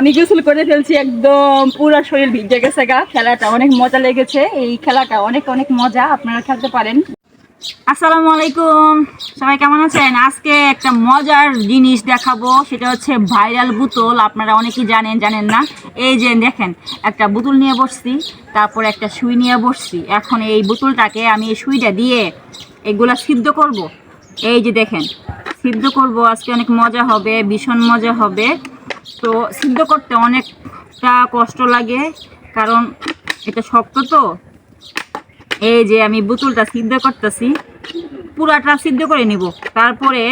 আমি গোসল করে ফেলছি একদম, পুরো শরীর ভিজে গেছে গা। খেলাটা অনেক মজা লেগেছে, এই খেলাটা অনেক অনেক মজা, আপনারা খেলতে পারেন। আসসালামু আলাইকুম, সবাই কেমন আছেন? আজকে একটা মজার জিনিস দেখাবো, সেটা হচ্ছে ভাইরাল বোতল, আপনারা অনেকেই জানেন জানেন না। এই যে দেখেন, একটা বোতল নিয়ে বসছি, তারপর একটা সুই নিয়ে বসছি। এখন এই বোতলটাকে আমি এই সুইটা দিয়ে এগুলা সিদ্ধ করব। এই যে দেখেন, সিদ্ধ করব, আজকে অনেক মজা হবে, ভীষণ মজা হবে। তো সিদ্ধ করতে অনেকটা কষ্ট লাগে, কারণ এটা শক্ত তো। এই যে আমি বোতলটা সিদ্ধ করতেছি, পুরাটা সিদ্ধ করে নিব। তারপরে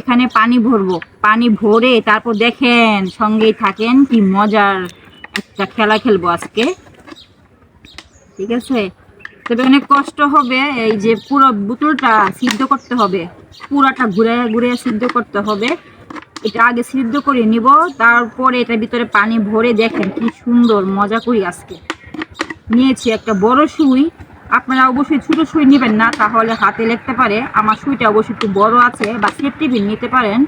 এখানে পানি ভরবো। পানি ভরে তারপর দেখেন, সঙ্গেই থাকেন, কি মজার একটা খেলা খেলব আজকে। ঠিক আছে? তবে অনেক কষ্ট হবে, এই যে পুরো বোতলটা সিদ্ধ করতে হবে। পুরাটা ঘুরে ঘুরে সিদ্ধ করতে হবে। এটা আগে সিদ্ধ করে নিব, তারপরে এটার ভিতরে পানি ভরে দেখেন কি সুন্দর মজা করি আজকে। নিয়েছি একটা বড় সুই, আপনারা অবশ্যই ছোটো সুই নেবেন না, তাহলে হাতে লেগতে পারে। আমার সুইটা অবশ্যই একটু বড় আছে, বা সেফটি বিন নিতে পারেন।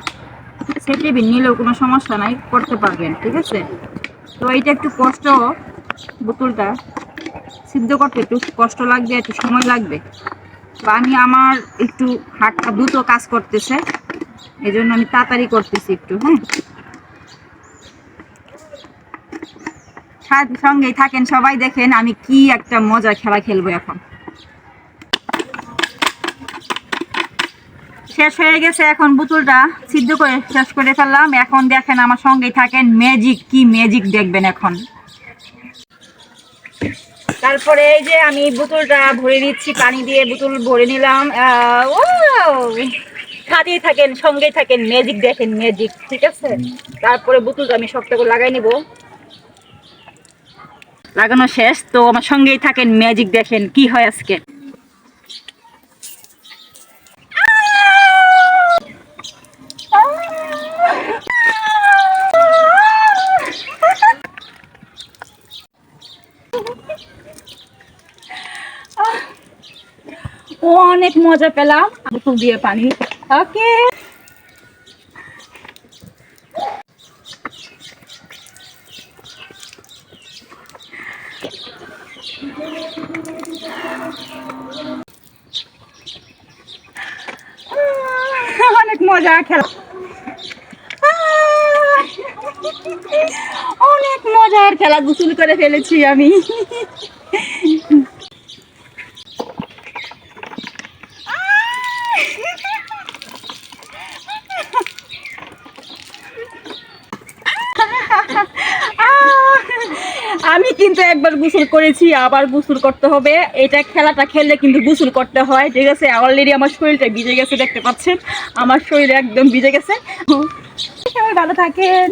সেফটি বিন নিলেও কোনো সমস্যা নাই, করতে পারবেন, ঠিক আছে? তো এইটা একটু কষ্ট, বোতলটা সিদ্ধ করতে একটু কষ্ট লাগবে, একটু সময় লাগবে। তো আমি আমার একটু হাটটা দ্রুত কাজ করতেছে। এই জন্য আমি তাড়াতাড়ি করতেছি একটু হ্যাঁ সঙ্গেই থাকেন, সবাই দেখেন আমি কি একটা মজা খেলা খেলব এখন। শেষ হয়ে গেছে এখন বোতলটা সিদ্ধ করে শেষ করে ফেললাম। এখন দেখেন আমার সঙ্গেই থাকেন ম্যাজিক, কি ম্যাজিক দেখবেন এখন। তারপরে এই যে আমি বোতলটা ভরে নিচ্ছি, পানি দিয়ে বোতল ভরে নিলাম। ওয়াও! সাথেই থাকেন, সঙ্গেই থাকেন ম্যাজিক দেখেন ম্যাজিক ঠিক আছে? তারপরে বোতলটা আমি শক্ত করে লাগাই নিব। লাগানো শেষ, তো আমার সঙ্গেই থাকেন ম্যাজিক দেখেন, কি হয় আজকে? অনেক মজা পেলাম। বোতল দিয়ে পানি। ওকে অনেক মজা খেলা। অনেক মজার খেলা গুসুল করে ফেলেছি আমি আমি। কিন্তু একবার গোসল করেছি, আবার গোসল করতে হবে। এটা খেলাটা খেললে কিন্তু গোসল করতে হয়, ঠিক আছে? অলরেডি আমার শরীরটা ভিজে গেছে, দেখতে পাচ্ছেন? আমার শরীর একদম ভিজে গেছে। সবাই ভালো থাকেন।